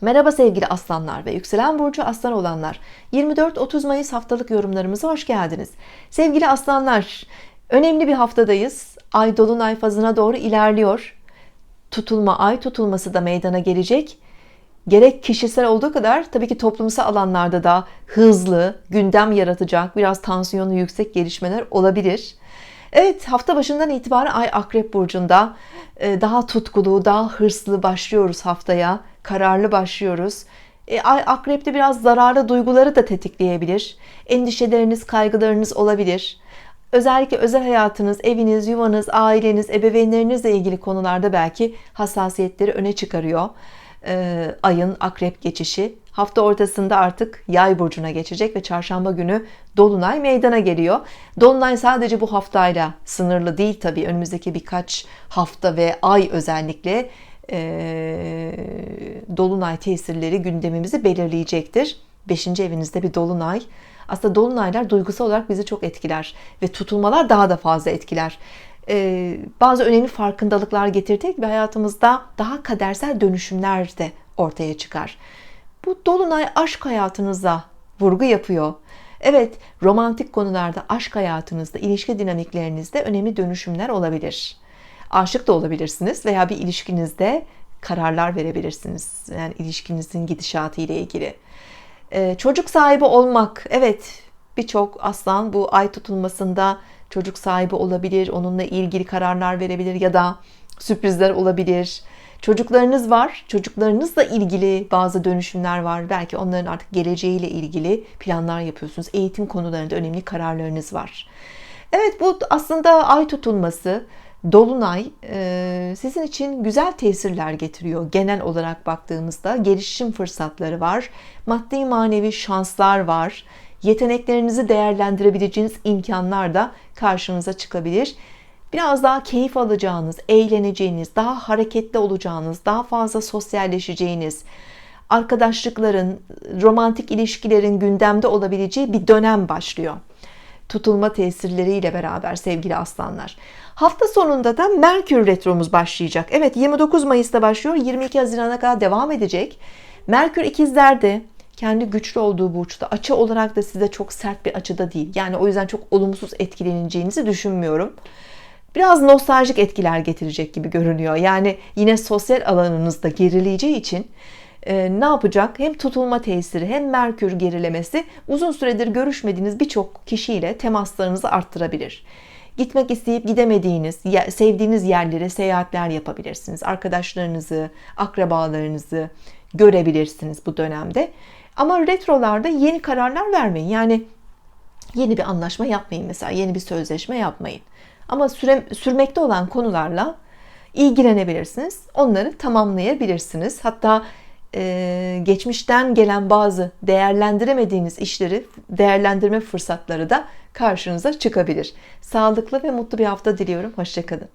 Merhaba sevgili aslanlar ve yükselen burcu aslan olanlar. 24-30 Mayıs haftalık yorumlarımıza hoş geldiniz. Sevgili aslanlar önemli bir haftadayız. Ay dolunay fazına doğru ilerliyor. Tutulma ay tutulması da meydana gelecek. Gerek kişisel olduğu kadar tabii ki toplumsal alanlarda da hızlı gündem yaratacak biraz tansiyonu yüksek gelişmeler olabilir. Evet hafta başından itibaren Ay Akrep Burcu'nda e, daha tutkulu, daha hırslı başlıyoruz haftaya. Kararlı başlıyoruz. E, Akrep'te biraz zararlı duyguları da tetikleyebilir. Endişeleriniz, kaygılarınız olabilir. Özellikle özel hayatınız, eviniz, yuvanız, aileniz, ebeveynlerinizle ilgili konularda belki hassasiyetleri öne çıkarıyor. Ee, ayın akrep geçişi hafta ortasında artık yay burcuna geçecek ve çarşamba günü dolunay meydana geliyor dolunay sadece bu haftayla sınırlı değil tabii önümüzdeki birkaç hafta ve ay özellikle e, dolunay tesirleri gündemimizi belirleyecektir 5. evinizde bir dolunay aslında dolunaylar duygusal olarak bizi çok etkiler ve tutulmalar daha da fazla etkiler e, bazı önemli farkındalıklar getirecek ve hayatımızda daha kadersel dönüşümler de ortaya çıkar. Bu dolunay aşk hayatınıza vurgu yapıyor. Evet, romantik konularda aşk hayatınızda, ilişki dinamiklerinizde önemli dönüşümler olabilir. Aşık da olabilirsiniz veya bir ilişkinizde kararlar verebilirsiniz. Yani ilişkinizin gidişatı ile ilgili. Ee, çocuk sahibi olmak, evet birçok aslan bu ay tutulmasında çocuk sahibi olabilir, onunla ilgili kararlar verebilir ya da sürprizler olabilir. Çocuklarınız var, çocuklarınızla ilgili bazı dönüşümler var. Belki onların artık geleceğiyle ilgili planlar yapıyorsunuz. Eğitim konularında önemli kararlarınız var. Evet bu aslında ay tutulması, dolunay e, sizin için güzel tesirler getiriyor. Genel olarak baktığımızda gelişim fırsatları var, maddi manevi şanslar var yeteneklerinizi değerlendirebileceğiniz imkanlar da karşınıza çıkabilir. Biraz daha keyif alacağınız, eğleneceğiniz, daha hareketli olacağınız, daha fazla sosyalleşeceğiniz, arkadaşlıkların, romantik ilişkilerin gündemde olabileceği bir dönem başlıyor. Tutulma tesirleriyle beraber sevgili aslanlar. Hafta sonunda da Merkür retromuz başlayacak. Evet 29 Mayıs'ta başlıyor. 22 Haziran'a kadar devam edecek. Merkür ikizlerde kendi güçlü olduğu burçta açı olarak da size çok sert bir açıda değil. Yani o yüzden çok olumsuz etkileneceğinizi düşünmüyorum. Biraz nostaljik etkiler getirecek gibi görünüyor. Yani yine sosyal alanınızda gerileyeceği için e, ne yapacak? Hem tutulma tesiri hem Merkür gerilemesi uzun süredir görüşmediğiniz birçok kişiyle temaslarınızı arttırabilir. Gitmek isteyip gidemediğiniz, sevdiğiniz yerlere seyahatler yapabilirsiniz. Arkadaşlarınızı, akrabalarınızı görebilirsiniz bu dönemde. Ama retrolarda yeni kararlar vermeyin. Yani yeni bir anlaşma yapmayın mesela. Yeni bir sözleşme yapmayın. Ama süre, sürmekte olan konularla ilgilenebilirsiniz. Onları tamamlayabilirsiniz. Hatta e, geçmişten gelen bazı değerlendiremediğiniz işleri değerlendirme fırsatları da karşınıza çıkabilir. Sağlıklı ve mutlu bir hafta diliyorum. Hoşçakalın.